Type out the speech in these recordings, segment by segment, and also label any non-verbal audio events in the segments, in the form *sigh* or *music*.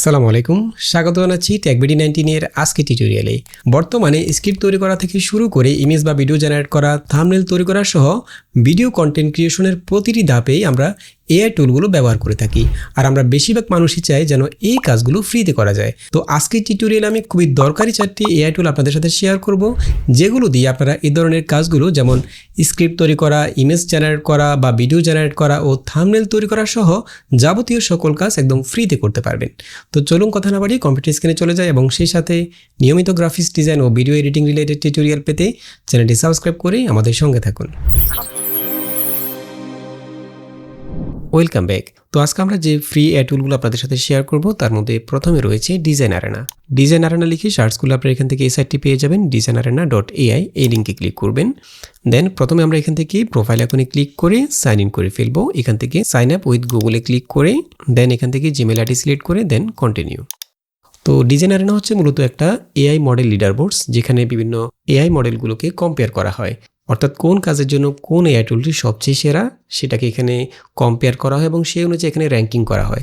আসসালামু আলাইকুম। স্বাগত জানাচ্ছি ট্যাকবিডি নাইনটিনের আজকে টিউটোরিয়ালে বর্তমানে স্ক্রিপ্ট তৈরি করা থেকে শুরু করে ইমেজ বা ভিডিও জেনারেট করা থামনেল তৈরি করা সহ ভিডিও কন্টেন্ট ক্রিয়েশনের প্রতিটি ধাপেই আমরা এআই টুলগুলো ব্যবহার করে থাকি। আর আমরা বেশিরভাগ মানুষই চাই যেন এই কাজগুলো ফ্রিতে করা যায়। তো আজকের টিউটোরিয়ালে আমি খুবই দরকারি চারটি এআই টুল আপনাদের সাথে শেয়ার করব, যেগুলো দিয়ে আপনারা এই ধরনের কাজগুলো যেমন স্ক্রিপ্ট তৈরি করা ইমেজ জেনারেট করা বা ভিডিও জেনারেট করা ও থামনেল তৈরি করা সহ যাবতীয় সকল কাজ একদম ফ্রিতে করতে পারবেন। তো চলুন কথা না বাড়ি কম্পিউটার স্ক্রিনে চলে যায় এবং সেই সাথে নিয়মিত গ্রাফিক্স ডিজাইন ও ভিডিও এডিটিং রিলেটেড টিউটোরিয়াল পেতে চ্যানেলটি সাবস্ক্রাইব করে আমাদের সঙ্গে থাকুন। ওয়েলকাম ব্যাক তো আজকে আমরা যে ফ্রি টুলগুলো আপনাদের সাথে শেয়ার করব, তার মধ্যে প্রথমে রয়েছে ডিজাইন আরেনা ডিজাইন আরেনা লিখে সার্চ করলে আপনারা এখান থেকে এই সাইটটি পেয়ে যাবেন ডিজাইন আরেনা ডট এআই এই লিঙ্কে ক্লিক করবেন। দেন প্রথমে আমরা এখান থেকে প্রোফাইল এখনই ক্লিক করে সাইন ইন করে ফেলব। এখান থেকে সাইন আপ উইথ গুগলে ক্লিক করে দেন এখান থেকে জিমেল আইডি সিলেক্ট করে দেন কন্টিনিউ তো ডিজাইন আরেনা হচ্ছে মূলত একটা এআই মডেল লিডার বোর্ডস যেখানে বিভিন্ন এআই মডেলগুলোকে কম্পেয়ার করা হয়। অর্থাৎ কোন কাজের জন্য কোন এআই টুলটি সবচেয়ে সেরা সেটাকে এখানে কম্পেয়ার করা হয় এবং সেই অনুযায়ী এখানে র্যাঙ্কিং করা হয়।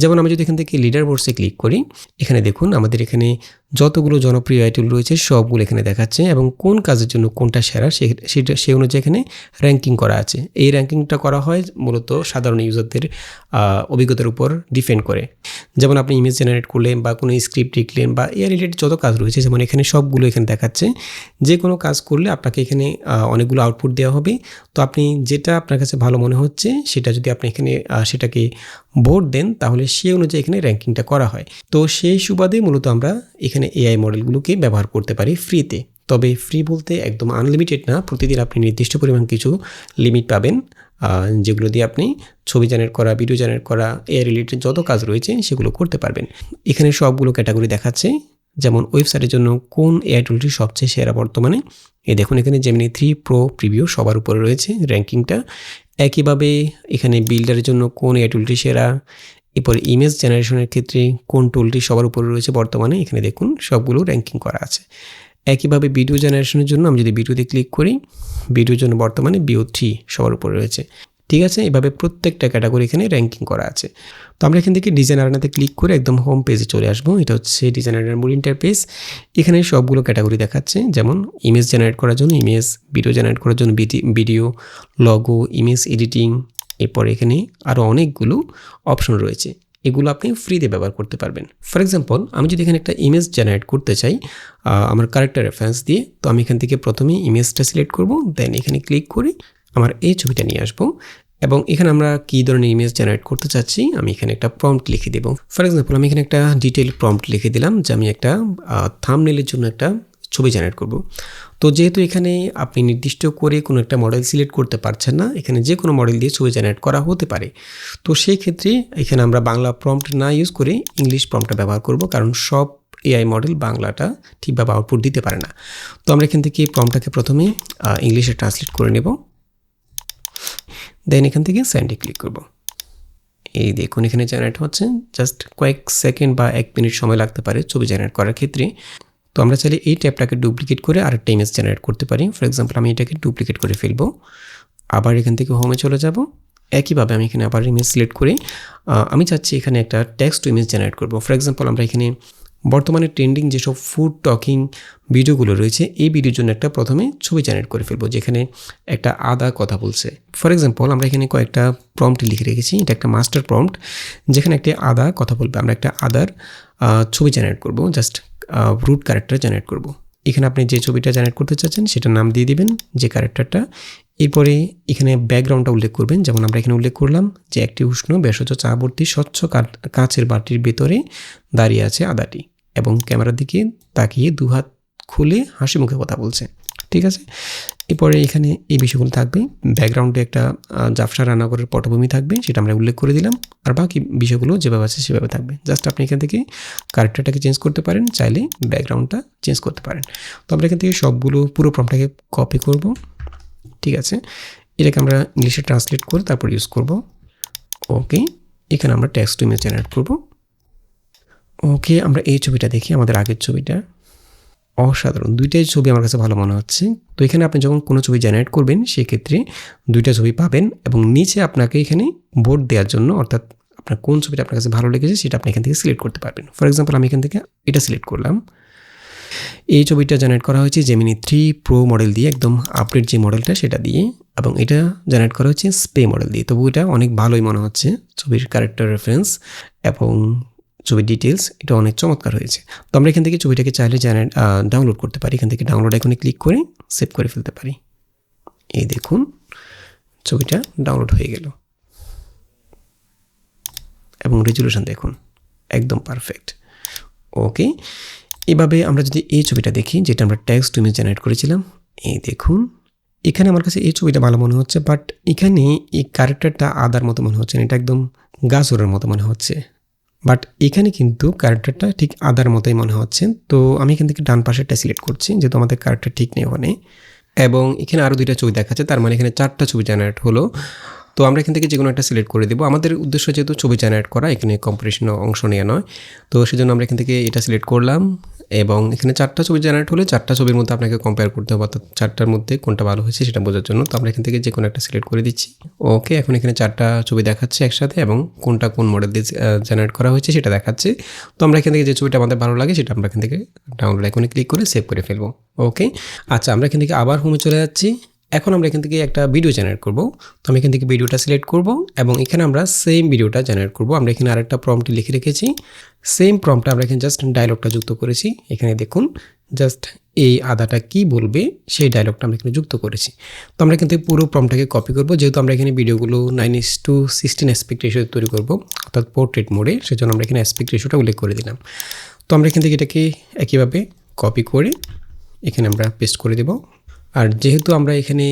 যেমন আমি যদি এখান থেকে লিডার বোর্ডসে ক্লিক করি, এখানে দেখুন আমাদের এখানে যতগুলো জনপ্রিয় আইটুল রয়েছে সবগুলো এখানে দেখাচ্ছে এবং কোন কাজের জন্য কোনটা সেরা সেটা সেই অনুযায়ী এখানে র্যাঙ্কিং করা আছে। এই র্যাঙ্কিংটা করা হয় মূলত সাধারণ ইউজারদের অভিজ্ঞতার উপর ডিপেন্ড করে। যেমন আপনি ইমেজ জেনারেট করলেন বা কোনো স্ক্রিপ্ট লিখলেন বা এর রিলেটেড যত কাজ রয়েছে, যেমন এখানে সবগুলো এখানে দেখাচ্ছে। যে কোনো কাজ করলে আপনাকে এখানে অনেকগুলো আউটপুট দেওয়া হবে। তো আপনি যেটা আপনার কাছে ভালো মনে হচ্ছে, সেটা যদি আপনি এখানে সেটাকে ভোট দেন, তাহলে সে অনুযায়ী এখানে র্যাঙ্কিংটা করা হয়। তো সেই সুবাদে মূলত আমরা এখানে এআই মডেলগুলোকে ব্যবহার করতে পারি ফ্রিতে তবে ফ্রি বলতে একদম আনলিমিটেড না, প্রতিদিন আপনি নির্দিষ্ট পরিমাণ কিছু লিমিট পাবেন যেগুলো দিয়ে আপনি ছবি জেনারেট করা ভিডিও জেনারেট করা এআই রিলেটেড যত কাজ রয়েছে সেগুলো করতে পারবেন। এখানে সবগুলো ক্যাটাগরি দেখাচ্ছে। যেমন ওয়েবসাইটের জন্য কোন এআই টুলটি সবচেয়ে সেরা বর্তমানে? এই দেখুন, এখানে যেমনি থ্রি প্রো প্রিভিউ সবার উপরে রয়েছে র্যাঙ্কিংটা। একইভাবে এখানে বিল্ডারের জন্য কোন এআই টুলটি সেরা? এরপরে ইমেজ জেনারেশনের ক্ষেত্রে কোন টুলটি সবার উপরে রয়েছে বর্তমানে? এখানে দেখুন, সবগুলো র্যাঙ্কিং করা আছে। একইভাবে ভিডিও জেনারেশনের জন্য আমি যদি ভিডিওতে ক্লিক করি ভিডিওর জন্য বর্তমানে বিও থ্রি সবার উপরে রয়েছে। ঠিক আছে? এভাবে প্রত্যেকটা ক্যাটাগরি এখানে র্যাঙ্কিং করা আছে। তো আমরা এখান থেকে ডিজাইন আরানাতে ক্লিক করে একদম হোম পেজে চলে আসব। এটা হচ্ছে ডিজাইন আরানার মূল ইন্টারপেজ এখানে সবগুলো ক্যাটাগরি দেখাচ্ছে, যেমন ইমেজ জেনারেট করার জন্য ইমেজ ভিডিও জেনারেট করার জন্য ভিডিও লগো ইমেজ এডিটিং এরপরে এখানে আরও অনেকগুলো অপশন রয়েছে। এগুলো আপনি ফ্রিতে ব্যবহার করতে পারবেন। ফর এক্সাম্পল আমি যদি এখানে একটা ইমেজ জেনারেট করতে চাই আমার কারেক্টার রেফারেন্স দিয়ে, তো আমি এখান থেকে প্রথমে ইমেজটা সিলেক্ট করব দেন এখানে ক্লিক করে আমার এই ছবিটা নিয়ে আসব এবং এখানে আমরা কী ধরনের ইমেজ জেনারেট করতে চাচ্ছি, আমি এখানে একটা প্রম্পট লিখে দেবো। ফর এক্সাম্পল আমি এখানে একটা ডিটেল প্রম্পট লিখে দিলাম, যে আমি একটা থামনেলের জন্য একটা ছবি জেনারেট করব। তো যেহেতু এখানে আপনি নির্দিষ্ট করে কোনো একটা মডেল সিলেক্ট করতে পারছেন না, এখানে যে কোনো মডেল দিয়ে ছবি জেনারেট করা হতে পারে। তো সেই ক্ষেত্রে এখানে আমরা বাংলা প্রম্পট না ইউজ করে ইংলিশ প্রম্পটটা ব্যবহার করব, কারণ সব এআই মডেল বাংলাটা ঠিকভাবে আউটপুট দিতে পারে না। তো আমরা এখান থেকে প্রমটাকে প্রথমে ইংলিশে ট্রান্সলেট করে নেব। দেন এখান থেকে স্যান্ডে ক্লিক করব। এই দেখুন, এখানে জেনারেট হচ্ছে। জাস্ট কয়েক সেকেন্ড বা এক মিনিট সময় লাগতে পারে ছবি জেনারেট করার ক্ষেত্রে। তো আমরা চাইলে এই ট্যাবটাকে ডুপ্লিকেট করে আরেকটা ইমেজ জেনারেট করতে পারি। ফর এক্সাম্পল আমি এটাকে ডুপ্লিকেট করে ফেলব। আবার এখান থেকে হোমে চলে যাব। একইভাবে আমি এখানে আবার ইমেজ সিলেক্ট করে আমি চাচ্ছি এখানে একটা টেক্সট ইমেজ জেনারেট করব। ফর এক্সাম্পল আমরা এখানে বর্তমানে ট্রেন্ডিং যেসব ফুড টকিং ভিডিওগুলো রয়েছে, এই ভিডিওর জন্য একটা প্রথমে ছবি জেনারেট করে ফেলব, যেখানে একটা আদা কথা বলছে। ফর এক্সাম্পল আমরা এখানে কয়েকটা প্রম্পট লিখে রেখেছি। এটা একটা মাস্টার প্রম্পট যেখানে একটি আদা কথা বলবে। আমরা একটা আদার ছবি জেনারেট করব জাস্ট রুট ক্যারেক্টার জেনারেট করব। এখানে আপনি যে ছবিটা জেনারেট করতে চাচ্ছেন সেটা নাম দিয়ে দিবেন যে ক্যারেক্টারটা এরপরে এখানে ব্যাকগ্রাউন্ডটা উল্লেখ করবেন। যেমন আমরা এখানে উল্লেখ করলাম যে একটি উষ্ণ, ভেষজ ভর্তি স্বচ্ছ কাঁচের বাটির ভেতরে দাঁড়িয়ে আছে আদাটি এবং ক্যামেরার দিকে তাকিয়ে দুহাত খুলে হাসি মুখে কথা বলছে। ঠিক আছে? এরপরে এখানে এই বিষয়গুলো থাকবে। ব্যাকগ্রাউন্ডে একটা জাফসা রান্নাঘরের পটভূমি থাকবে, সেটা আমরা উল্লেখ করে দিলাম। আর বাকি বিষয়গুলো যেভাবে আছে সেভাবে থাকবে। জাস্ট আপনি এখান থেকে ক্যারেক্টারটাকে চেঞ্জ করতে পারেন, চাইলে ব্যাকগ্রাউন্ডটা চেঞ্জ করতে পারেন। তো আমরা এখান থেকে সবগুলো পুরো ফর্মটাকে কপি করব। ঠিক আছে? এটাকে আমরা ইংলিশে ট্রান্সলেট করে তারপর ইউজ করব। ওকে এখানে আমরা টেক্সট ইমেজ জেনারেট করব। ওকে আমরা এই ছবিটা দেখি, আমাদের আগের ছবিটা। অসাধারণ। দুইটাই ছবি আমার কাছে ভালো মনে হচ্ছে। তো এখানে আপনি যখন কোনো ছবি জেনারেট করবেন, সেক্ষেত্রে দুইটা ছবি পাবেন এবং নিচে আপনাকে এখানে ভোট দেওয়ার জন্য, অর্থাৎ আপনার কোন ছবিটা আপনার কাছে ভালো লেগেছে, সেটা আপনি এখান থেকে সিলেক্ট করতে পারবেন। ফর এক্সাম্পল আমি এখান থেকে এটা সিলেক্ট করলাম। এই ছবিটা জেনারেট করা হয়েছে জেমিনি থ্রি প্রো মডেল দিয়ে, একদম আপডেট যে মডেলটা সেটা দিয়ে এবং এটা জেনারেট করা হচ্ছে স্পে মডেল দিয়ে। তবু এটা অনেক ভালোই মনে হচ্ছে, ছবির ক্যারেক্টার রেফারেন্স এবং ছবির ডিটেলস এটা অনেক চমৎকার হয়েছে। তো আমরা এখান থেকে ছবিটাকে চাইলে জেনারেট ডাউনলোড করতে পারি। এখান থেকে ডাউনলোড এখনই ক্লিক করে সেভ করে ফেলতে পারি। এই দেখুন, ছবিটা ডাউনলোড হয়ে গেল। এবং রেজুলেশন দেখুন, একদম পারফেক্ট ওকে এভাবে আমরা যদি এই ছবিটা দেখি, যেটা আমরা ট্যাক্স ইমেজ জেনারেট করেছিলাম, এই দেখুন, এখানে আমার কাছে এই ছবিটা ভালো মনে হচ্ছে বাট এখানে এই ক্যারেক্টারটা আদার মতো মনে হচ্ছে না, এটা একদম গাছরের মতো মনে হচ্ছে। বাট এখানে কিন্তু ক্যারেক্টারটা ঠিক আদার মতোই মনে হচ্ছে। তো আমি এখান থেকে ডান পাশেরটা সিলেক্ট করছি, যেহেতু আমাদের ক্যারেক্টার ঠিক নেই ওখানে। এবং এখানে আরও দুইটা ছবি দেখাচ্ছে, তার মানে এখানে চারটা ছবি জেনারেট হলো। তো আমরা এখান থেকে যে কোনো একটা সিলেক্ট করে দেবো। আমাদের উদ্দেশ্য যেহেতু ছবি জেনারেট করা, এখানে কম্পিটিশনে অংশ নেওয়া নয়। তো সেজন্য আমরা এখান থেকে এটা সিলেক্ট করলাম। এবং এখানে চারটা ছবি জেনারেট হলে চারটা ছবির মধ্যে আপনাকে কম্পেয়ার করতে হবে, অর্থাৎ চারটার মধ্যে কোনটা ভালো হয়েছে সেটা বোঝার জন্য। তো আমরা এখান থেকে যে কোনো একটা সিলেক্ট করে দিচ্ছি। ওকে এখন এখানে চারটা ছবি দেখাচ্ছে একসাথে এবং কোনটা কোন মডেল দিয়ে জেনারেট করা হয়েছে সেটা দেখাচ্ছে। তো আমরা এখান থেকে যে ছবিটা আমাদের ভালো লাগে সেটা আমরা এখান থেকে ডাউনলোড আইকনে ক্লিক করে সেভ করে ফেলব। ওকে আচ্ছা আমরা এখান থেকে আবার হোমে চলে যাচ্ছি। এখন আমরা এখান থেকে একটা ভিডিও জেনারেট করব। তো আমি এখান থেকে ভিডিওটা সিলেক্ট করব এবং এখানে আমরা সেম ভিডিওটা জেনারেট করব। আমরা এখানে আরেকটা প্রম্পটি লিখে রেখেছি। সেম প্রম্পটা আমরা এখানে জাস্ট ডায়লগটা যুক্ত করেছি। এখানে দেখুন জাস্ট এই আদাটা কি বলবে, সেই ডায়লগটা আমরা এখানে যুক্ত করেছি। তো আমরা কিন্তু পুরো প্রমটাকে কপি করব। যেহেতু আমরা এখানে ভিডিওগুলো nine is to sixteen aspect ratio তৈরি করব, অর্থাৎ পোর্ট্রেট মোডে সেজন্য আমরা এখানে অ্যাসপেক্ট রেশিওটা উল্লেখ করে দিলাম। তো আমরা এখান থেকে এটাকে একইভাবে কপি করে এখানে আমরা পেস্ট করে দেবো। আর যেহেতু আমরা এখানে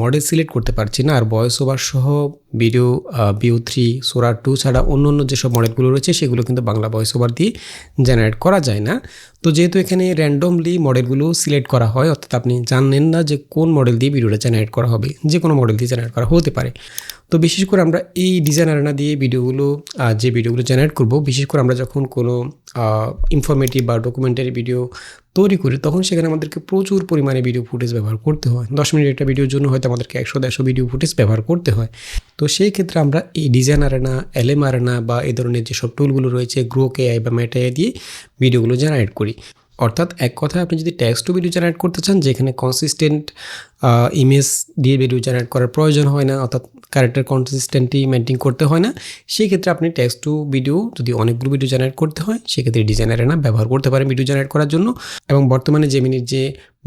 মডেল সিলেক্ট করতে পারছি না, আর বয়স ওভার সহ video Veo three Sora two ছাড়া অন্য অন্য যেসব মডেলগুলো রয়েছে, সেগুলো কিন্তু বাংলা ভয়েস ওভার দিয়ে জেনারেট করা যায় না। তো যেহেতু এখানে র্যান্ডমলি মডেলগুলো সিলেক্ট করা হয়, অর্থাৎ আপনি জানেন না যে কোন মডেল দিয়ে ভিডিওটা জেনারেট করা হবে, যে কোনো মডেল দিয়ে জেনারেট করা হতে পারে। তো বিশেষ করে আমরা এই ডিজাইন আরেনা দিয়ে ভিডিওগুলো যে ভিডিওগুলো জেনারেট করব, বিশেষ করে আমরা যখন কোনো ইনফরমেটিভ বা ডকুমেন্টারি ভিডিও তৈরি করি, তখন সেখানে আমাদেরকে প্রচুর পরিমাণে ভিডিও ফুটেজ ব্যবহার করতে হয়। দশ মিনিট একটা ভিডিওর জন্য হয়তো আমাদেরকে একশো দেড়শো ভিডিও ফুটেজ ব্যবহার করতে হয়। তো সেই ক্ষেত্রে আমরা এই ডিজাইন আরেনা এলএম আরেনা বা এই ধরনের যেসব টুলগুলো রয়েছে গ্রোক এআই বা মেটাই দিয়ে ভিডিওগুলো জেনারেট করি। অর্থাৎ এক কথায় আপনি যদি ট্যাক্স টু ভিডিও জেনারেট করতে চান, যেখানে কনসিস্টেন্ট ইমেজ দিয়ে ভিডিও জেনারেট করার প্রয়োজন হয় না, অর্থাৎ ক্যারেক্টার কনসিস্টেন্টই মেনটেন করতে হয় না সেই ক্ষেত্রে আপনি ট্যাক্স টু ভিডিও যদি অনেকগুলো ভিডিও জেনারেট করতে হয়, সেক্ষেত্রে ডিজাইনার না ব্যবহার করতে পারেন ভিডিও জেনারেট করার জন্য। এবং বর্তমানে জেমিনির যে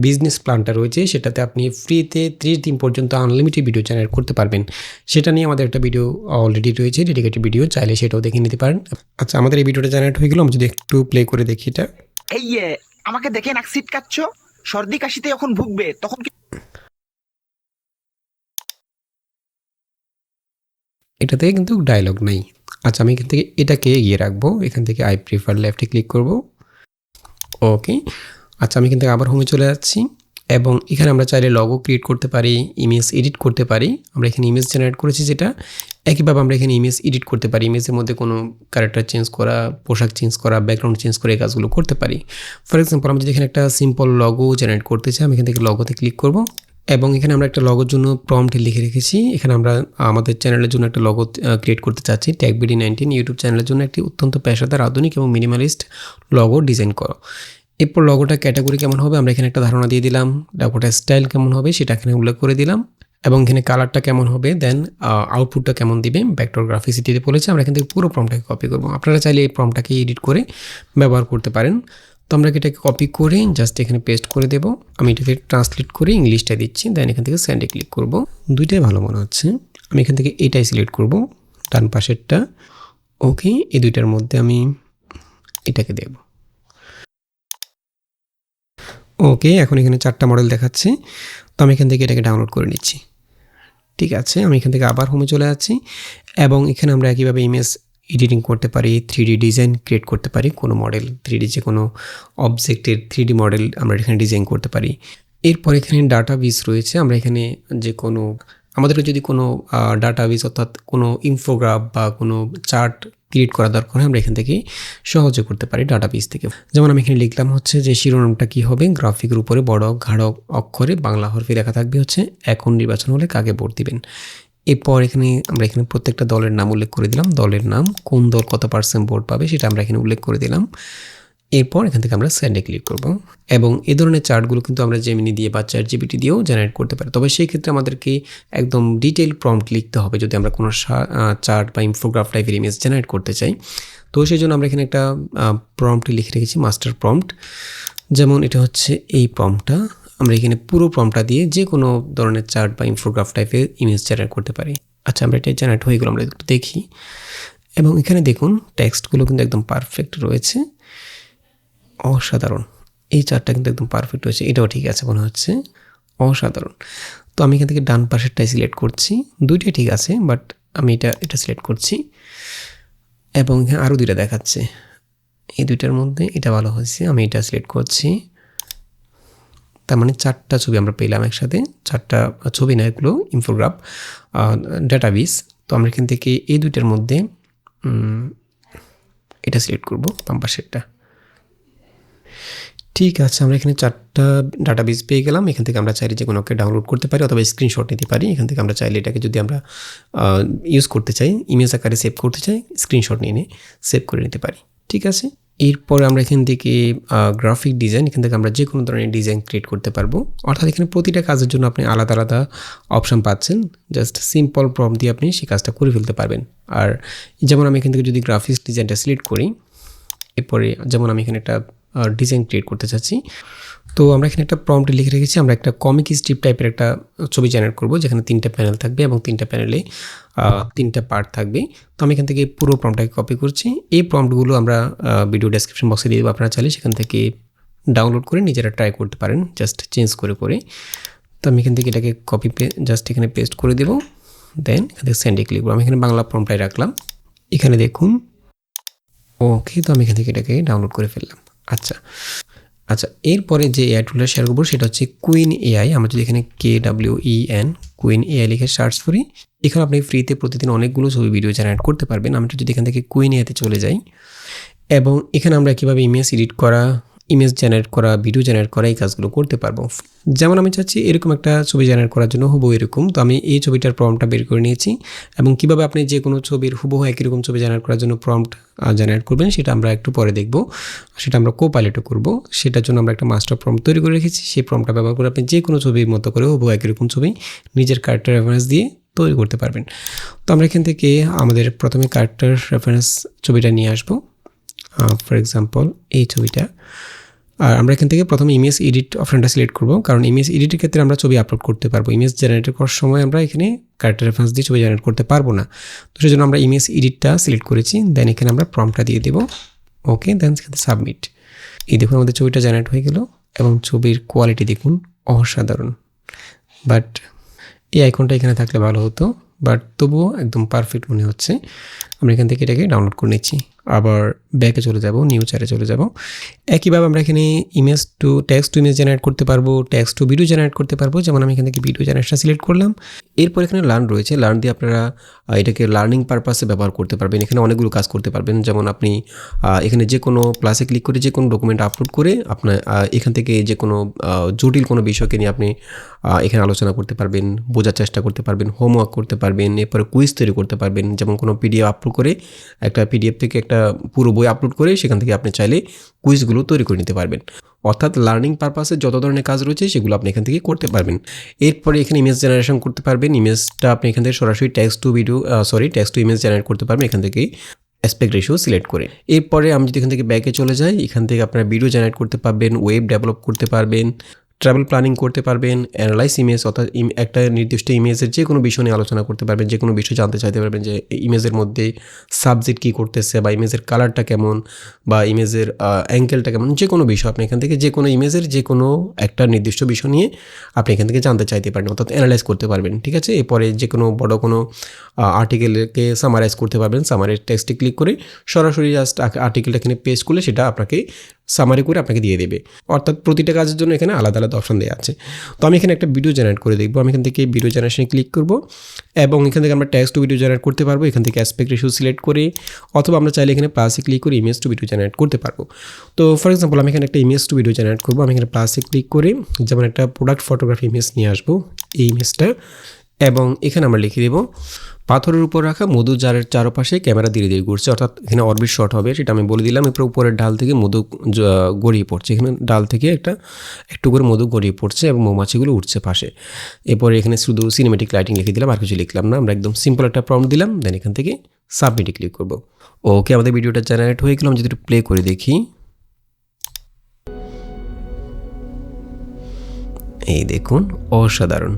বিজনেস প্ল্যানটা রয়েছে, সেটাতে আপনি ফ্রিতে ত্রিশ দিন পর্যন্ত আনলিমিটেড ভিডিও জেনারেট করতে পারবেন। সেটা নিয়ে আমাদের একটা ভিডিও অলরেডি রয়েছে ডেডিকেটেড ভিডিও চাইলে সেটাও দেখে নিতে পারেন। আচ্ছা আমাদের এই ভিডিওটা জেনারেট হয়ে গেলো, আমি যদি একটু প্লে করে দেখি এটা। এই আমাকে দেখে নাক সিটকাচ্ছ সর্দি কাশিতে যখন ভুগবে, তখন এটাতে কিন্তু ডায়লগ নাই। আচ্ছা আমি এখান থেকে এটাকে এগিয়ে রাখব। এখান থেকে আই প্রিফার লেফটে ক্লিক করব। ওকে আচ্ছা আমি থেকে আবার হোমে চলে যাচ্ছি। এবং এখানে আমরা চাইলে লগও ক্রিয়েট করতে পারি ইমেজ এডিট করতে পারি। আমরা এখানে ইমেজ জেনারেট করেছি যেটা। একইভাবে আমরা এখানে ইমেজ এডিট করতে পারি ইমেজের মধ্যে কোনো ক্যারেক্টার চেঞ্জ করা, পোশাক চেঞ্জ করা ব্যাকগ্রাউন্ড চেঞ্জ করে এই কাজগুলো করতে পারি। ফর এক্সাম্পল আমি যদি এখানে একটা সিম্পল লগো জেনারেট করতে চাই, আমি এখান থেকে লগোতে ক্লিক করব এবং এখানে আমরা একটা লগোর জন্য প্রম্পটে লিখে রেখেছি। এখানে আমরা আমাদের চ্যানেলের জন্য একটা লগো ক্রিয়েট করতে চাচ্ছি। ট্যাগবিডি নাইনটিন ইউটিউব চ্যানেলের জন্য একটি অত্যন্ত পেশাদার, আধুনিক এবং মিনিমালিস্ট লগো ডিজাইন করো। এরপর লগোটা ক্যাটাগরি কেমন হবে? আমরা এখানে একটা ধারণা দিয়ে দিলাম। লগোটা স্টাইল কেমন হবে? সেটা এখানে উল্লেখ করে দিলাম। এবং এখানে কালারটা কেমন হবে দেন আউটপুটটা কেমন দিবে ব্যাক্টর গ্রাফিসিটিতে বলেছে, আমরা এখান থেকে পুরো প্রমটাকে কপি করব। আপনারা চাইলে এই প্রমটাকে এডিট করে ব্যবহার করতে পারেন। তো আমরা এটাকে কপি করে জাস্ট এখানে পেস্ট করে দেব। আমি এটাকে ট্রান্সলেট করে ইংলিশটা দিচ্ছি দেন এখান থেকে স্যান্ডে ক্লিক করব। দুইটাই ভালো মনে হচ্ছে। আমি এখান থেকে এটাই সিলেক্ট করব, ডান পাশেরটা। ওকে এই দুইটার মধ্যে আমি এটাকে দেব। ওকে এখন এখানে চারটা মডেল দেখাচ্ছে। তো আমি এখান থেকে এটাকে ডাউনলোড করে নিচ্ছি। ঠিক আছে, আমি এখান থেকে আবার হোমে চলে যাচ্ছি। এবং এখানে আমরা একইভাবে ইমেজ এডিটিং করতে পারি থ্রি ডিজাইন ক্রিয়েট করতে পারি, কোনো মডেল থ্রি যে কোনো অবজেক্টের থ্রি মডেল আমরা এখানে ডিজাইন করতে পারি। এরপর এখানে ডাটা বিস রয়েছে, আমরা এখানে যে কোনো আমাদের যদি কোনো ডাটা বিস অর্থাৎ কোনো ইনফোগ্রাফ বা কোনো চার্ট ক্রিয়েট করা দরকার হয়, আমরা এখান থেকে সহজে করতে পারি ডাটা বিস থেকে। যেমন আমি এখানে লিখলাম হচ্ছে যে শিরোনামটা কী হবে? গ্রাফিকের উপরে বড় গাঢ় অক্ষরে বাংলা হরফে লেখা থাকবে হচ্ছে এখন নির্বাচন হলে কাকে ভোট দিবেন? এরপর এখানে আমরা এখানে প্রত্যেকটা দলের নাম উল্লেখ করে দিলাম। দলের নাম কোন দল কত পার্সেন্ট ভোট পাবে সেটা আমরা এখানে উল্লেখ করে দিলাম। এরপর এখান থেকে আমরা সেন্ডে ক্লিক করব। এবং এ ধরনের চার্টগুলো কিন্তু আমরা জেমিনি দিয়ে বা চ্যাট জিপিটি দিয়েও জেনারেট করতে পারি। তবে সেই ক্ষেত্রে আমাদেরকে একদম ডিটেল প্রম্পট লিখতে হবে যদি আমরা কোনো চার্ট বা ইনফোগ্রাফ টাইপের ইমেজ জেনারেট করতে চাই। তো সেই জন্য আমরা এখানে একটা প্রম্পট লিখে রেখেছি মাস্টার প্রম্পট যেমন এটা হচ্ছে এই প্রম্পটটা আমরা এখানে পুরো প্রম্পটটা দিয়ে যে কোনো ধরনের চার্ট বা ইনফোগ্রাফ টাইপের ইমেজ জেনারেট করতে পারি। আচ্ছা আমরা এটা জেনারেট হয়ে গেলো, আমরা একটু দেখি। এবং এখানে দেখুন টেক্সটগুলো কিন্তু একদম পারফেক্ট রয়েছে। অসাধারণ। এই চারটা কিন্তু একদম পারফেক্ট হয়েছে এটাও ঠিক আছে মনে হচ্ছে। অসাধারণ। তো আমি এখান থেকে ডান পাশেরটাই সিলেক্ট করছি। দুইটাই ঠিক আছে বাট আমি এটা এটা সিলেক্ট করছি। এবং এখানে আরও দুইটা দেখাচ্ছে। এই দুইটার মধ্যে এটা ভালো হয়েছে, আমি এটা সিলেক্ট করছি। তার মানে চারটা ছবি আমরা পেলাম একসাথে। চারটা ছবি না, এগুলো ইনফোগ্রাফ ডাটাবিস তো আমরা এখান থেকে এই দুইটার মধ্যে এটা সিলেক্ট করব, বাম পাশেরটা। ঠিক আছে, আমরা এখানে চারটা ডাটাবেস পেয়ে গেলাম। এখান থেকে আমরা চাইলে যে কোনোকে ডাউনলোড করতে পারি অথবা স্ক্রিনশট নিতে পারি। এখান থেকে আমরা চাইলে এটাকে যদি আমরা ইউজ করতে চাই ইমেজ আকারে সেভ করতে চাই স্ক্রিনশট নিয়ে সেভ করে নিতে পারি। ঠিক আছে? এরপর আমরা এখান থেকে গ্রাফিক ডিজাইন এখান থেকে আমরা যে কোনো ধরনের ডিজাইন ক্রিয়েট করতে পারব। অর্থাৎ এখানে প্রতিটা কাজের জন্য আপনি আলাদা আলাদা অপশান পাচ্ছেন। জাস্ট সিম্পল প্রম দিয়ে আপনি সেই কাজটা করে ফেলতে পারবেন। আর যেমন আমি এখান থেকে যদি গ্রাফিক্স ডিজাইনটা সিলেক্ট করি, এরপরে যেমন আমি এখানে একটা ডিজাইন ক্রিয়েট করতে চাচ্ছি। তো আমরা এখানে একটা প্রম্পটে লিখে রেখেছি, আমরা একটা কমিক স্ট্রিপ টাইপের একটা ছবি জেনারেট করব, যেখানে তিনটা প্যানেল থাকবে এবং তিনটা প্যানেলে তিনটা পার্ট থাকবে। তো আমি এখান থেকে পুরো প্রম্পটটাকে কপি করছি। এই প্রম্পটগুলো আমরা ভিডিও ডেসক্রিপশন বক্সে দিয়ে দেবো। আপনারা চাইলে সেখান থেকে ডাউনলোড করে নিজেরা ট্রাই করতে পারেন জাস্ট চেঞ্জ করে করে। তো আমি এখান থেকে এটাকে কপি জাস্ট এখানে পেস্ট করে দেবো। দেন এখান থেকে সেন্ডে ক্লিক করব। আমি এখানে বাংলা প্রম্পটাই রাখলাম। এখানে দেখুন ওকে তো আমি এখান থেকে এটাকে ডাউনলোড করে ফেললাম। আচ্ছা। আচ্ছা এরপরে যে এআই টুলটা শেয়ার করব, সেটা হচ্ছে কুইন এআই আমরা যদি এখানে K W E N Qwen AI লিখে সার্চ করি, এখানে আপনি ফ্রিতে প্রতিদিন অনেকগুলো ছবি ভিডিও জেনারেট করতে পারবেন। আমরা যদি এখান থেকে কুইন এআইতে চলে যাই, এবং এখানে আমরা কীভাবে ইমেজ এডিট করা ইমেজ জেনারেট করা ভিডিও জেনারেট করা, এই কাজগুলো করতে পারব। যেমন আমি চাচ্ছি এরকম একটা ছবি জেনারেট করার জন্য হুবহু এরকম। তো আমি এই ছবিটার প্রম্পটটা বের করে নিয়েছি এবং কীভাবে আপনি যে কোনো ছবির হুবহু একই রকম ছবি জেনারেট করার জন্য প্রম্পট জেনারেট করবেন সেটা আমরা একটু পরে দেখব। সেটা আমরা কো পাইলটও করব। সেটার জন্য আমরা একটা মাস্টার প্রম্পট তৈরি করে রেখেছি। সেই প্রম্পটটা ব্যবহার করে আপনি যে কোনো ছবির মতো করে হুবহু একই রকম ছবি নিজের ক্যারেক্টার রেফারেন্স দিয়ে তৈরি করতে পারবেন। তো আমরা এখান থেকে আমাদের প্রথমে ক্যারেক্টার রেফারেন্স ছবিটা নিয়ে আসব। ফর এক্সাম্পল এই ছবিটা। আর আমরা এখান থেকে প্রথমে ইমেজ এডিট অপশনটা সিলেক্ট করব, কারণ ইমেজ এডিটের ক্ষেত্রে আমরা ছবি আপলোড করতে পারব। ইমেজ জেনারেট করার সময় আমরা এখানে ক্যারেক্টার রেফারেন্স দিয়ে ছবি জেনারেট করতে পারব না। তো সেই জন্য আমরা ইমেজ এডিটটা সিলেক্ট করেছি দেন এখানে আমরা প্রমটা দিয়ে দেবো। ওকে দেন সেখানে সাবমিট এই দেখুন আমাদের ছবিটা জেনারেট হয়ে গেল, এবং ছবির কোয়ালিটি দেখুন অসাধারণ। বাট এই আইকনটা এখানে থাকলে ভালো হতো। বাট তবুও একদম পারফেক্ট মনে হচ্ছে। আমরা এখান থেকে এটাকে ডাউনলোড করে নিচ্ছি। আবার ব্যাকে চলে যাব নিউ চারে চলে যাব। একইভাবে আমরা এখানে image to text to image generate করতে পারব টেক্সট টু ভিডিও জেনারেট করতে পারব। যেমন আমি এখান থেকে ভিডিও জেনারেশন সিলেক্ট করলাম। এরপর এখানে লার্ন রয়েছে। লার্ন দিয়ে আপনারা এটাকে লার্নিং পারপাসে ব্যবহার করতে পারবেন। এখানে অনেকগুলো কাজ করতে পারবেন। যেমন আপনি এখানে যে কোনো প্লাসে ক্লিক করে যে কোনো ডকুমেন্ট আপলোড করে আপনার এখান থেকে যে কোনো জটিল কোনো বিষয়কে নিয়ে আপনি এখানে আলোচনা করতে পারবেন, বোঝার চেষ্টা করতে পারবেন হোমওয়ার্ক করতে পারবেন। এরপরে কুইজ তৈরি করতে পারবেন। যেমন কোনো পিডিএফ আপলোড করে, একটা পিডিএফ থেকে একটা পুরো বই আপলোড করে, সেখান থেকে আপনি চাইলে কুইজগুলো তৈরি করে নিতে পারবেন। অর্থাৎ লার্নিং পারপাসে যত ধরনের কাজ রয়েছে, সেগুলো আপনি এখান থেকে করতে পারবেন। এরপরে এখানে ইমেজ জেনারেশন করতে পারবেন। ইমেজটা আপনি এখান থেকে সরাসরি text to video sorry text to image generate করতে পারবেন এখান থেকে অ্যাসপেক্ট রেশিও সিলেক্ট করে। এরপরে আমি যদি এখান থেকে ব্যাকে চলে যাই, এখান থেকে আপনারা ভিডিও জেনারেট করতে পারবেন ওয়েব ডেভেলপ করতে পারবেন। ট্রাভেল প্ল্যানিং করতে পারবেন অ্যানালাইজ ইমেজ অর্থাৎ একটা নির্দিষ্ট ইমেজের যে কোনো বিষয় নিয়ে আলোচনা করতে পারবেন যে কোনো বিষয় জানতে চাইতে পারবেন যে ইমেজের মধ্যে সাবজেক্ট কী করতেছে বা ইমেজের কালারটা কেমন বা ইমেজের অ্যাঙ্কেলটা কেমন যে কোনো বিষয় আপনি এখান থেকে যে কোনো ইমেজের যে কোনো একটা নির্দিষ্ট বিষয় নিয়ে আপনি এখান থেকে জানতে চাইতে পারেন অর্থাৎ অ্যানালাইজ করতে পারবেন, ঠিক আছে? এরপরে যে কোনো বড় কোনো আর্টিকেলকে সামারাইজ করতে পারবেন সামারের টেক্সটে ক্লিক করে সরাসরি জাস্ট আর্টিকেলটা এখানে পেস্ট করলে সেটা আপনাকে সামারি করে আপনাকে দিয়ে দেবে। অর্থাৎ প্রতিটা কাজের জন্য এখানে আলাদা আলাদা অপশন দেওয়া আছে। তো আমি এখানে একটা ভিডিও জেনারেট করে দেখব। আমি এখান থেকে ভিডিও জেনারেশনে ক্লিক করব এবং এখান থেকে আমরা টেক্সট টু ভিডিও জেনারেট করতে পারব। এখান থেকে অ্যাসপেক্ট রেশিও সিলেক্ট করে অথবা আমরা চাইলে এখানে প্লাসে ক্লিক করে ইমেজ টু ভিডিও জেনারেট করতে পারব। তো ফর এক্সাম্পল আমি এখানে একটা ইমেজ টু ভিডিও জেনারেট করব। আমি এখানে প্লাসে ক্লিক করে যেমন একটা প্রোডাক্ট ফটোগ্রাফি ইমেজ নিয়ে আসব। এই ইমেজটা এবং এখানে আমরা লিখে দেব পাথরের উপর রাখা মধু জারের চারপাশে ক্যামেরা ধীরে ধীরে ঘুরছে। অর্থাৎ এখানে অরবিট শট হবে, সেটা আমি বলে দিলাম। এরপর উপরের ডাল থেকে মধু গড়িয়ে পড়ছে। এখানে ডাল থেকে একটা, একটু করে মধু গড়িয়ে পড়ছে এবং মৌমাছিগুলো উঠছে পাশে। এরপরে এখানে শুধু সিনেমেটিক লাইটিং লিখে দিলাম, আর কিছু লিখলাম না। আমরা একদম সিম্পল একটা প্রম্পট দিলাম দেন এখান থেকে সাবমিটে ক্লিক করব। ওকে আমাদের ভিডিওটা জেনারেট হয়ে গেলাম যদি একটু প্লে করে দেখি। এই দেখুন, অসাধারণ।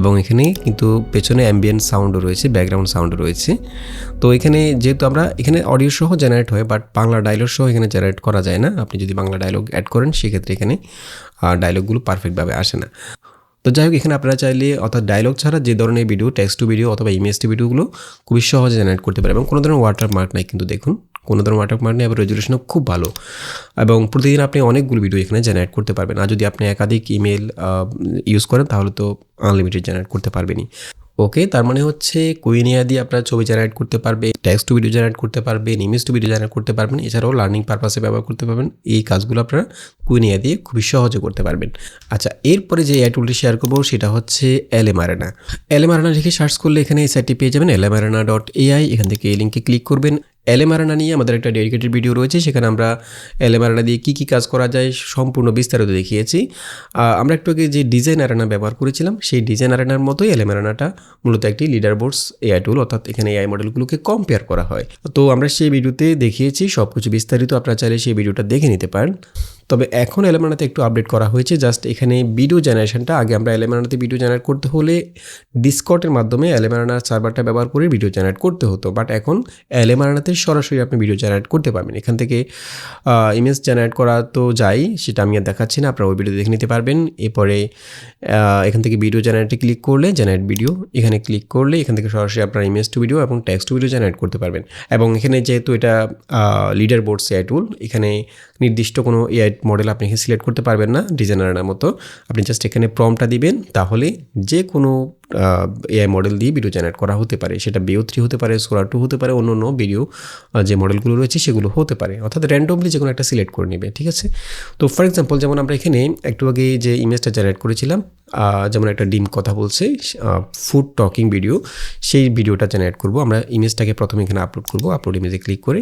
এবং এখানে কিন্তু পেছনে অ্যাম্বিয়েন্ট সাউন্ডও রয়েছে ব্যাকগ্রাউন্ড সাউন্ডও রয়েছে। তো এখানে যেহেতু আমরা, এখানে অডিও সহ জেনারেট হয় বাট বাংলা ডায়লগ সহ এখানে জেনারেট করা যায় না। আপনি যদি বাংলা ডায়লগ অ্যাড করেন, সেক্ষেত্রে এখানে ডায়লগগুলো পারফেক্টভাবে আসে না। তো যাই হোক, এখানে আপনারা চাইলে অর্থাৎ ডায়লগ ছাড়া যে ধরনের ভিডিও টেক্সট টু ভিডিও অথবা ইমেজ টু ভিডিওগুলো খুবই সহজে জেনারেট করতে পারে এবং কোনো ধরনের ওয়াটার মার্ক নাই, কিন্তু দেখুন। কোনো ধরনের ওয়াটার মার্ক নেই এবং রেজুলেশনও খুব ভালো। এবং প্রতিদিন আপনি অনেকগুলো ভিডিও এখানে জেনারেট করতে পারবেন। আর যদি আপনি একাধিক ইমেল ইউজ করেন, তাহলে তো আনলিমিটেড জেনারেট করতে পারবেনই। ওকে তার মানে হচ্ছে কুইনিয়া দিয়ে আপনার ছবি জেনারেট করতে পারবে টেক্সট টু ভিডিও জেনারেট করতে পারবেন ইমেজ টু ভিডিও জেনারেট করতে পারবেন, এছাড়াও লার্নিং পারপাসে ব্যবহার করতে পারবেন। এই কাজগুলো আপনারা কুইনিয়া দিয়ে খুবই সহজে করতে পারবেন। আচ্ছা এরপরে যে এআই টুলটি শেয়ার করব, সেটা হচ্ছে এলএমআরএনা এলএমআরএনা লিখে সার্চ করলে এখানে এই সাইটটি পেয়ে যাবেন এলএমআরএনা ডট এআই এখান থেকে এই লিঙ্কে ক্লিক করবেন। এলএমআরএনা নিয়ে আমাদের একটা ডেডিকেটেড ভিডিও রয়েছে, সেখানে আমরা এলএমআরএনা দিয়ে কী কী কাজ করা যায় সম্পূর্ণ বিস্তারিত দেখিয়েছি। আমরা একটু আগে যে ডিজাইন আরানা ব্যবহার করেছিলাম, সেই ডিজাইন আরানার মতোই এলএমআরএনাটা মূলত একটি লিডার বোর্ডস এআই টুল অর্থাৎ এখানে এআই মডেলগুলোকে কম্পেয়ার করা হয়। তো আমরা সেই ভিডিওতে দেখিয়েছি সব কিছু বিস্তারিত, আপনারা চাইলে সেই ভিডিওটা দেখে নিতে পারেন। তবে এখন এলেমেনাতে একটু আপডেট করা হয়েছে জাস্ট এখানে ভিডিও জেনারেশনটা আগে আমরা এলেমেনাতে ভিডিও জেনারেট করতে হলে ডিসকটের মাধ্যমে এলেমেনার সার্ভারটা ব্যবহার করে ভিডিও জেনারেট করতে হতো। বাট এখন এলেমেনাতে সরাসরি আপনি ভিডিও জেনারেট করতে পারবেন। এখান থেকে ইমেজ জেনারেট করা তো যাই, সেটা আমি আর দেখাচ্ছি না, আপনারা ওই ভিডিও দেখে নিতে পারবেন। এরপরে এখান থেকে ভিডিও জেনারেটে ক্লিক করলে জেনারেট ভিডিও এখানে ক্লিক করলে এখান থেকে সরাসরি আপনার ইমেজ টু ভিডিও এবং টেক্সট টু ভিডিও জেনারেট করতে পারবেন। এবং এখানে যেহেতু এটা লিডার বোর্ডস এআই টুল এখানে নির্দিষ্ট কোনো এআই মডেল আপনি এখানে সিলেক্ট করতে পারবেন না ডিজাইনারের মতো। আপনি জাস্ট এখানে প্রমটা দিবেন, তাহলে যে কোনো এআই মডেল দিয়ে ভিডিও জেনারেট করা হতে পারে। সেটা বিও থ্রি হতে পারে সোলার টু হতে পারে অন্য অন্য ভিডিও যে মডেলগুলো রয়েছে সেগুলো হতে পারে। অর্থাৎ র্যান্ডমলি যে কোনো একটা সিলেক্ট করে নেবে, ঠিক আছে? তো ফর এক্সাম্পল যেমন আমরা এখানে একটু আগে যে ইমেজটা জেনারেট করেছিলাম যেমন একটা ডিম কথা বলছে ফুড টকিং ভিডিও সেই ভিডিওটা জেনারেট করব। আমরা ইমেজটাকে প্রথমে এখানে আপলোড করব আপলোড ইমেজে ক্লিক করে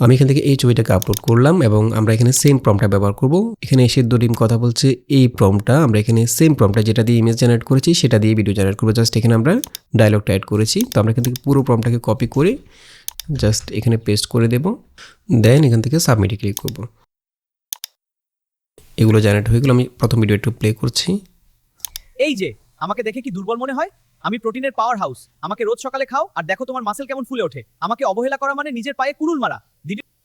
আমি এখান থেকে এই ছবিটাকে আপলোড করলাম এবং আমরা এখানে সেম প্রমটা ব্যবহার করব। এখানে সিদ্ধ ডিম কথা বলছে, এই প্রমটা আমরা এখানে সেম প্রমটা যেটা দিয়ে ইমেজ জেনারেট করেছি, সেটা দিয়ে ভিডিও জেনারেট করব। জাস্ট এখানে আমরা ডায়লগটা অ্যাড করেছি। তো আমরা এখান থেকে পুরো প্রমটাকে কপি করে জাস্ট এখানে পেস্ট করে দেব। দেন এখান থেকে সাবমিটে ক্লিক করব। এগুলো জেনারেট হয়ে গেলো। আমি প্রথম ভিডিও একটু প্লে করছি। এই যে, আমাকে দেখে কি দুর্বল মনে হয়? আমি প্রোটিনের পাওয়ার হাউস আমাকে রোজ সকালে খাও আর দেখো তোমার মাসেল কেমন ফুলে ওঠে। আমাকে অবহেলা করা মানে নিজের পায়ে কুড়ুল মারা।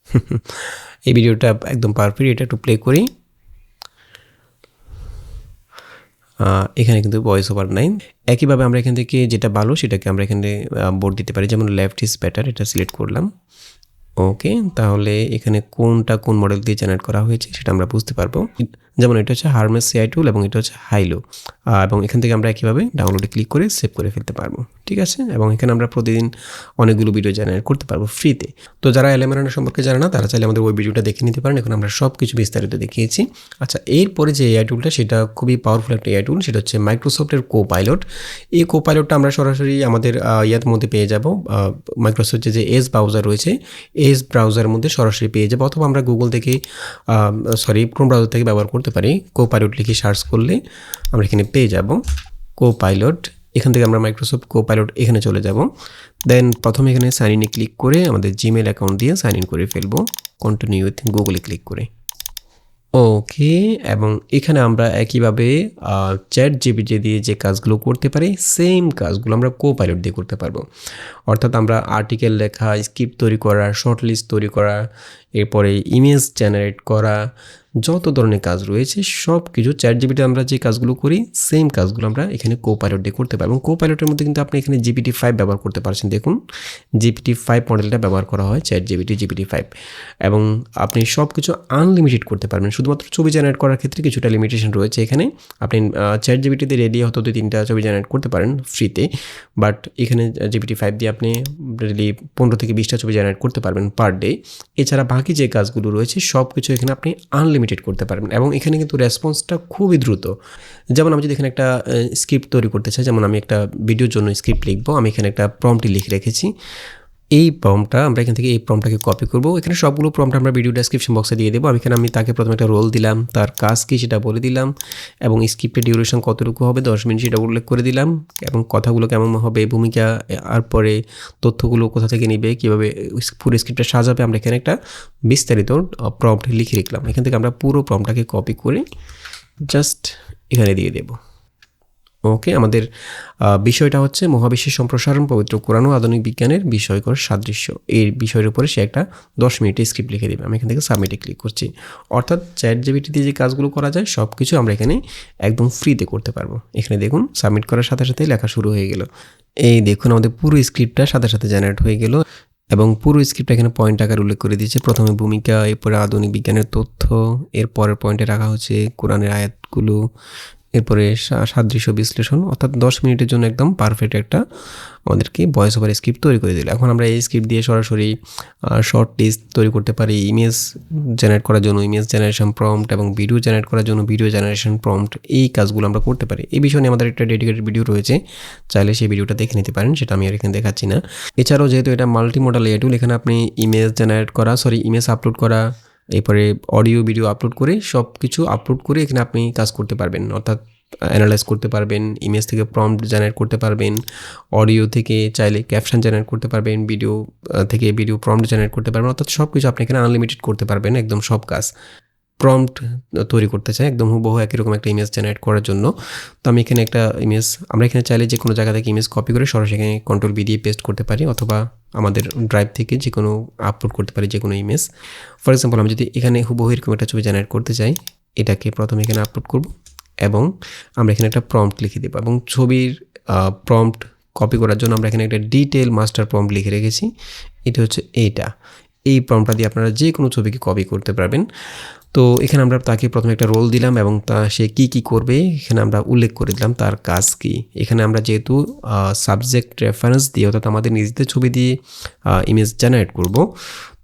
*laughs* এই ভিডিওটা একদম পারফেক্ট এটা একটু প্লে করি। এখানে কিন্তু ভয়েস ওভার নাই একইভাবে আমরা এখান থেকে যেটা ভালো সেটাকে আমরা এখানে বোর্ড দিতে পারি। যেমন লেফট ইজ বেটার এটা সিলেক্ট করলাম। ওকে তাহলে এখানে কোনটা কোন মডেল দিয়ে জেনারেট করা হয়েছে সেটা আমরা বুঝতে পারব। যেমন এটা হচ্ছে হারমেস সিআই টুল এবং এটা হচ্ছে হাইলো এবং এখান থেকে আমরা একইভাবে ডাউনলোডে ক্লিক করে সেভ করে ফেলতে পারব, ঠিক আছে? এবং এখানে আমরা প্রতিদিন অনেকগুলো ভিডিও জেনারেট করতে পারব ফ্রিতে তো। যারা এলএমআরএন সম্পর্কে জানে না, তারা চাইলে আমাদের ওই ভিডিওটা দেখে নিতে পারেন। এখন আমরা সব কিছু বিস্তারিত দেখিয়েছি। আচ্ছা এরপরে যে এআই টুলটা সেটা খুবই পাওয়ারফুল একটা এআই টুল সেটা হচ্ছে মাইক্রোসফটের কো পাইলট এই কো পাইলটটা আমরা সরাসরি আমাদের ইয়ার মধ্যে পেয়ে যাব। মাইক্রোসফটের যে এস ব্রাউজার রয়েছে এস ব্রাউজারের মধ্যে সরাসরি পেয়ে যাব। অথবা আমরা গুগল থেকে সরি ক্রোম ব্রাউজার থেকে ব্যবহার করতে পারি। কো পাইলট লিখে সার্চ করলে আমরা এখানে পেয়ে যাব। কো পাইলট এখান থেকে আমরা মাইক্রোসফট কো পাইলট এখানে চলে যাব। দেন প্রথমে এখানে সাইন ইনে ক্লিক করে আমাদের জিমেল অ্যাকাউন্ট দিয়ে সাইন ইন করে ফেলব। কন্টিনিউ উইথ গুগলে ক্লিক করে। ওকে এবং এখানে আমরা একইভাবে চ্যাট জিবিটি দিয়ে যে কাজগুলো করতে পারি সেম কাজগুলো আমরা কো পাইলট দিয়ে করতে পারব। অর্থাৎ আমরা আর্টিকেল লেখা স্ক্রিপ্ট তৈরি করা শর্ট লিস্ট তৈরি করা, এরপরে ইমেজ জেনারেট করা, যত ধরনের কাজ রয়েছে সব কিছু চ্যাট জিবিটি আমরা যে কাজগুলো করি সেম কাজগুলো আমরা এখানে কো পাইলট দিয়ে করতে পারব কো পাইলটের মধ্যে কিন্তু আপনি এখানে জিপিটি ফাইভ ব্যবহার করতে পারছেন। দেখুন জিপিটি ফাইভ মডেলটা ব্যবহার করা হয় চ্যাট জিবিটি জিপিটি ফাইভ এবং আপনি সব কিছু আনলিমিটেড করতে পারবেন। শুধুমাত্র ছবি জেনারেট করার ক্ষেত্রে কিছুটা লিমিটেশন রয়েছে এখানে। আপনি চ্যাট জিবিটিতে রেডি হয়তো দুই তিনটা ছবি জেনারেট করতে পারেন ফ্রিতে বাট এখানে জিপিটি ফাইভ দিয়ে আপনি রেডি পনেরো থেকে বিশটা ছবি জেনারেট করতে পারবেন পার ডে এছাড়া বাকি যে কাজগুলো রয়েছে সব কিছু এখানে আপনি আনলিমিটেড করতে পারবেন এবং এখানে কিন্তু রেসপন্সটা খুবই দ্রুত। যেমন আমি যদি এখানে একটা স্ক্রিপ্ট তৈরি করতে চাই, যেমন আমি একটা ভিডিওর জন্য স্ক্রিপ্ট লিখব, আমি এখানে একটা প্রম্পটি লিখে রেখেছি। এই প্রমটা আমরা এখান থেকে এই প্রমটাকে কপি করব। এখানে সবগুলো প্রমটা আমরা ভিডিও ডেসক্রিপশন বক্সে দিয়ে দেবো। আমি এখানে আমি তাকে প্রথমে একটা রোল দিলাম, তার কাজ কী সেটা বলে দিলাম, এবং স্ক্রিপ্টের ডিউরেশন কতটুকু হবে, দশ মিনিট সেটা উল্লেখ করে দিলাম, এবং কথাগুলো কেমন হবে, ভূমিকা আর পরে তথ্যগুলো কোথা থেকে নিবে, কীভাবে পুরো স্ক্রিপ্টটা সাজাবে, আমরা এখানে একটা বিস্তারিত প্রম্পট লিখে রাখলাম। এখান থেকে আমরা পুরো প্রম্পটাকে কপি করে জাস্ট এখানে দিয়ে দেবো। ওকে, আমাদের বিষয়টা হচ্ছে মহাবিশ্বের সম্প্রসারণ পবিত্র কোরআন ও আধুনিক বিজ্ঞানের বিষয়কর সাদৃশ্য। এই বিষয়ের উপরে সে একটা দশ মিনিটের স্ক্রিপ্ট লিখে দেবে। আমি এখান থেকে সাবমিটে ক্লিক করছি। অর্থাৎ চ্যাট জিবিটি দিয়ে যে কাজগুলো করা যায় সব কিছু আমরা এখানে একদম ফ্রিতে করতে পারব। এখানে দেখুন সাবমিট করার সাথে সাথে লেখা শুরু হয়ে গেল। এই দেখুন, আমাদের পুরো স্ক্রিপ্টটা সাথে সাথে জেনারেট হয়ে গেল এবং পুরো স্ক্রিপ্টটা এখানে পয়েন্ট আকার উল্লেখ করে দিয়েছে। প্রথমে ভূমিকা, এরপরে আধুনিক বিজ্ঞানের তথ্য এর পরের পয়েন্টে রাখা হচ্ছে কোরআনের আয়াতগুলো এরপরে সাদৃশ্য বিশ্লেষণ, অর্থাৎ দশ মিনিটের জন্য একদম পারফেক্ট একটা আমাদেরকে ভয়েস ওভার স্ক্রিপ্ট তৈরি করে দিল। এখন আমরা এই স্ক্রিপ্ট দিয়ে সরাসরি শর্ট লিস্ট তৈরি করতে পারি। ইমেজ জেনারেট করার জন্য ইমেজ জেনারেশন প্রম্পট এবং ভিডিও জেনারেট করার জন্য ভিডিও জেনারেশন প্রম্পট এই কাজগুলো আমরা করতে পারি। এই বিষয়ে আমাদের একটা ডেডিকেটেড ভিডিও রয়েছে। চাইলে সেই ভিডিওটা দেখে নিতে পারেন, সেটা আমি আর এখানে দেখাচ্ছি না। এছাড়াও যেহেতু এটা মাল্টি মডাল এ টুল এখানে আপনি ইমেজ জেনারেট করা সরি ইমেজ আপলোড করা এরপরে অডিও ভিডিও আপলোড করে সব কিছু আপলোড করে এখানে আপনি কাজ করতে পারবেন। অর্থাৎ অ্যানালাইজ করতে পারবেন ইমেজ থেকে প্রম্পট জেনারেট করতে পারবেন অডিও থেকে চাইলে ক্যাপশন জেনারেট করতে পারবেন ভিডিও থেকে ভিডিও প্রম্পট জেনারেট করতে পারবেন, অর্থাৎ সব কিছু আপনি এখানে আনলিমিটেড করতে পারবেন, একদম সব কাজ। প্রম্পট তৈরি করতে চাই, একদম হুবহু একই রকম একটা ইমেজ জেনারেট করার জন্য। তো আমি এখানে একটা ইমেজ আমরা এখানে চাইলে যে কোনো জায়গা থেকে ইমেজ কপি করে সরাসরি এখানে কন্ট্রোল বি দিয়ে পেস্ট করতে পারি, অথবা আমাদের ড্রাইভ থেকে যে কোনো আপলোড করতে পারি যে কোনো ইমেজ ফর এক্সাম্পল আমি যদি এখানে হুবহু এরকম একটা ছবি জেনারেট করতে চাই, এটাকে প্রথমে এখানে আপলোড করব এবং আমরা এখানে একটা প্রম্পট লিখে দেবো এবং ছবির প্রম্পট কপি করার জন্য আমরা এখানে একটা ডিটেল মাস্টার প্রম্পট লিখে রেখেছি, এটা হচ্ছে এইটা। এই প্রম্পটটা দিয়ে আপনারা যে কোনো ছবিকে কপি করতে পারবেন। তো এখানে আমরা তাকে প্রথমে একটা রোল দিলাম এবং তা সে কি কি করবে এখানে আমরা উল্লেখ করে দিলাম তার কাজ কি। এখানে আমরা যেহেতু সাবজেক্ট রেফারেন্স দিয়ে অর্থাৎ আমাদের নিজেদের ছবি দিয়ে ইমেজ জেনারেট করব।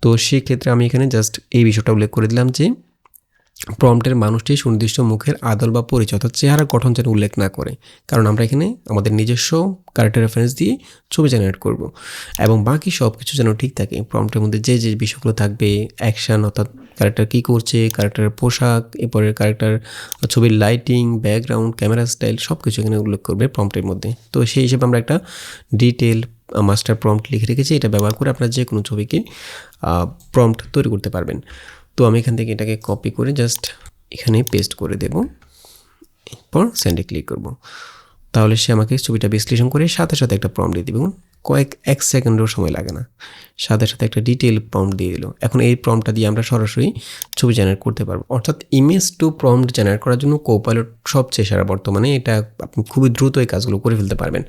তো সেক্ষেত্রে আমি এখানে জাস্ট এই বিষয়টা উল্লেখ করে দিলাম যে প্রম্পটের মানুষটি সুনির্দিষ্ট মুখের আদল বা পরিচয় অর্থাৎ চেহারা গঠন যেন উল্লেখ না করে। কারণ আমরা এখানে আমাদের নিজস্ব ক্যারেক্টার রেফারেন্স দিয়ে ছবি জেনারেট করব এবং বাকি সব কিছু যেন ঠিক থাকে। প্রম্পটের মধ্যে যে যে বিষয়গুলো থাকবে অ্যাকশন অর্থাৎ ক্যারেক্টার কী করছে ক্যারেক্টারের পোশাক, এরপরে ক্যারেক্টার ছবির লাইটিং ব্যাকগ্রাউন্ড ক্যামেরা স্টাইল সব কিছু এখানে উল্লেখ করবে প্রম্পটের মধ্যে। তো সেই হিসেবে আমরা একটা ডিটেল মাস্টার প্রম্পট লিখে রেখেছি। এটা ব্যবহার করে আপনারা যে কোনো ছবিকে প্রম্পট তৈরি করতে পারবেন। তো আমি এখান থেকে এটাকে কপি করে জাস্ট এখানে পেস্ট করে দেব। এরপর সেন্ডে ক্লিক করব। তাহলে সে আমাকে ছবিটা বিশ্লেষণ করে সাথে সাথে একটা প্রম্পট দিয়ে দেবে কয়েক এক সেকেন্ডেরও সময় লাগে না। সাথে সাথে একটা ডিটেল প্রম্পট দিয়ে দিল। এখন এই প্রম্পটটা দিয়ে আমরা সরাসরি ছবি জেনারেট করতে পারব। অর্থাৎ ইমেজ টু প্রম্পট জেনারেট করার জন্য কোপাইলট সবচেয়ে সেরা বর্তমানে এটা আপনি খুবই দ্রুত এই কাজগুলো করে ফেলতে পারবেন।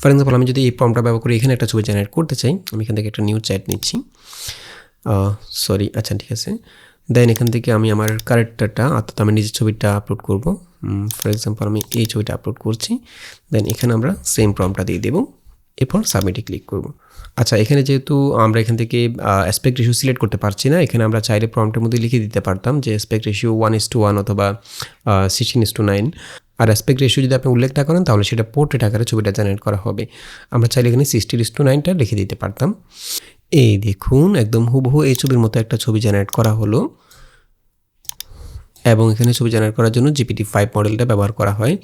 ফর এক্সাম্পল আমি যদি এই প্রম্পটটা ব্যবহার করে এখানে একটা ছবি জেনারেট করতে চাই, আমি এখান থেকে একটা নিউ চ্যাট নিচ্ছি। সরি আচ্ছা ঠিক আছে। দেন এখান থেকে আমি আমার ক্যারেক্টারটা অর্থাৎ আমি নিজের ছবিটা আপলোড করব। ফর এক্সাম্পল আমি এই ছবিটা আপলোড করছি। দেন এখানে আমরা সেম প্রমটা দিয়ে দেবো। এরপর সাবমিটে ক্লিক করব। আচ্ছা এখানে যেহেতু আমরা এখান থেকে অ্যাসপেক্ট রেশিও সিলেক্ট করতে পারছি না, এখানে আমরা চাইলে প্রম্পটের মধ্যে লিখে দিতে পারতাম যে aspect ratio one is to one অথবা সিক্সটিন ইস টু নাইন আর অ্যাসপেক্ট রেশিও যদি আপনি উল্লেখ না করেন, তাহলে সেটা পোর্ট্রেট আকারে ছবিটা জেনারেট করা হবে। আমরা চাইলে এখানে সিক্সটি ইস টু নাইনটা লিখে দিতে পারতাম। এই দেখুন, একদম হুবহু এই ছবির মতো একটা ছবি জেনারেট করা হলো। এবং এখানে ছবি জেনারেট করার জন্য জিপিটি ফাইভ মডেলটা ব্যবহার করা হয়।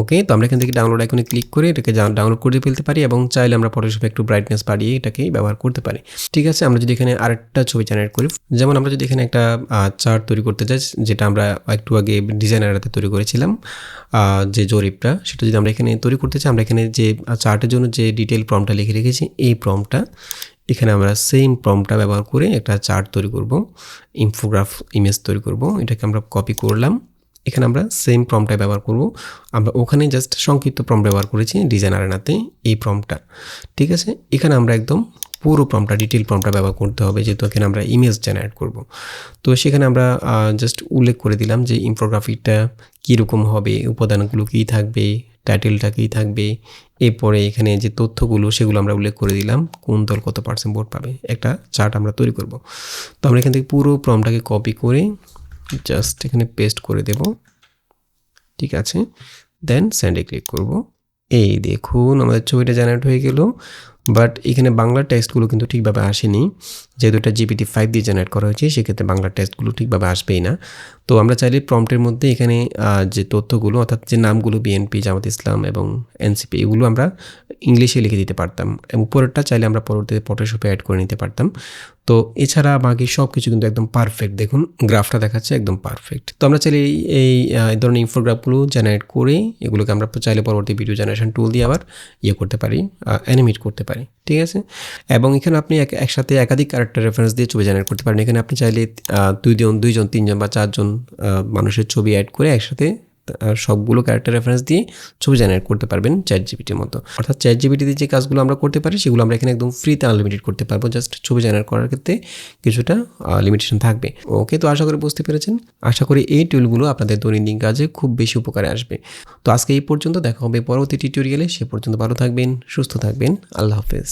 ওকে তো আমরা এখান থেকে ডাউনলোড আইকনে ক্লিক করে এটাকে ডাউনলোড করে ফেলতে পারি এবং চাইলে আমরা ফটোশপে একটু ব্রাইটনেস বাড়িয়ে এটাকে ব্যবহার করতে পারি। ঠিক আছে, আমরা যদি এখানে আরেকটা ছবি জেনারেট করি, যেমন আমরা যদি এখানে একটা চার্ট তৈরি করতে চাই, যেটা আমরা একটু আগে ডিজাইনারতে তৈরি করেছিলাম যে জরিপটা, সেটা যদি আমরা এখানে তৈরি করতে চাই, আমরা এখানে যে চার্টের জন্য যে ডিটেল প্রমটা লিখে রেখেছি, এই প্রমটা এখানে আমরা সেম প্রমটা ব্যবহার করে একটা চার্ট তৈরি করব ইনফোগ্রাফ ইমেজ তৈরি করব, এটাকে আমরা কপি করলাম। এখানে আমরা সেম প্রমটাই ব্যবহার করব। আমরা ওখানে জাস্ট সংক্ষিপ্ত প্রম ব্যবহার করেছি ডিজাইন আরেনাতে এই প্রমটা ঠিক আছে? এখানে আমরা একদম পুরো প্রমটা ডিটেল প্রমটা ব্যবহার করতে হবে, যেহেতু এখানে আমরা ইমেজ জেনারেট করব। তো সেখানে আমরা জাস্ট উল্লেখ করে দিলাম যে ইনফোগ্রাফিকটা কীরকম হবে, উপাদানগুলো কী থাকবে টাইটেলটা কী থাকবে, এরপরে এখানে যে তথ্যগুলো সেগুলো আমরা উল্লেখ করে দিলাম, কোন দল কত পার্সেন্ট ভোট পাবে, একটা চার্ট আমরা তৈরি করব। তো আমরা এখান থেকে পুরো প্রমটাকে কপি করে জাস্ট এখানে পেস্ট করে দেব। ঠিক আছে? দেন স্যান্ডে ক্লিক করব। এই দেখুন, আমাদের ছবিটা জেনারেট হয়ে গেল। বাট এখানে বাংলা টেক্সটগুলো কিন্তু ঠিকভাবে আসেনি। যেহেতু এটা জিপিটি ফাইভ দিয়ে জেনারেট করা হয়েছে, সেক্ষেত্রে বাংলা টেস্টগুলো ঠিকভাবে আসবেই না। তো আমরা চাইলে প্রম্পটের মধ্যে এখানে যে তথ্যগুলো, অর্থাৎ যে নামগুলো বিএনপি জামাত ইসলাম এবং এনসিপি এগুলো আমরা ইংলিশে লিখে দিতে পারতাম এবং উপরেরটা চাইলে আমরা পরবর্তীতে ফটোশপে অ্যাড করে নিতে পারতাম। তো এছাড়া বাকি সব কিছু কিন্তু একদম পারফেক্ট দেখুন গ্রাফটা দেখাচ্ছে একদম পারফেক্ট তো আমরা চাইলে এই ধরনের ইনফোগ্রাফগুলো জেনারেট করে, এগুলোকে আমরা চাইলে পরবর্তী ভিডিও জেনারেশন টুল দিয়ে আবার ইয়ে করতে পারি অ্যানিমেট করতে পারি। ঠিক আছে? এবং এখানে আপনি এক, একসাথে একাধিক ক্যারেক্টার রেফারেন্স দিয়ে ছবি জেনারেট করতে পারেন। এখানে আপনি চাইলে দুইজন দুইজন, তিনজন বা চারজন মানুষের ছবি অ্যাড করে একসাথে সবগুলো ক্যারেক্টার রেফারেন্স দিয়ে ছবি জেনারেট করতে পারবেন চ্যাট জিবিটির মতো। অর্থাৎ চ্যাট জিবিটিতে যে কাজগুলো আমরা করতে পারি, সেগুলো আমরা এখানে একদম ফ্রিতে আনলিমিটেড করতে পারব। জাস্ট ছবি জেনারেট করার ক্ষেত্রে কিছুটা লিমিটেশন থাকবে। ওকে তো আশা করি বুঝতে পেরেছেন। আশা করি এই টুলগুলো আপনাদের দৈনন্দিন কাজে খুব বেশি উপকারে আসবে। তো আজকে এই পর্যন্ত, দেখা হবে পরবর্তী টিউটোরিয়ালে সে পর্যন্ত ভালো থাকবেন, সুস্থ থাকবেন। আল্লাহ হাফেজ।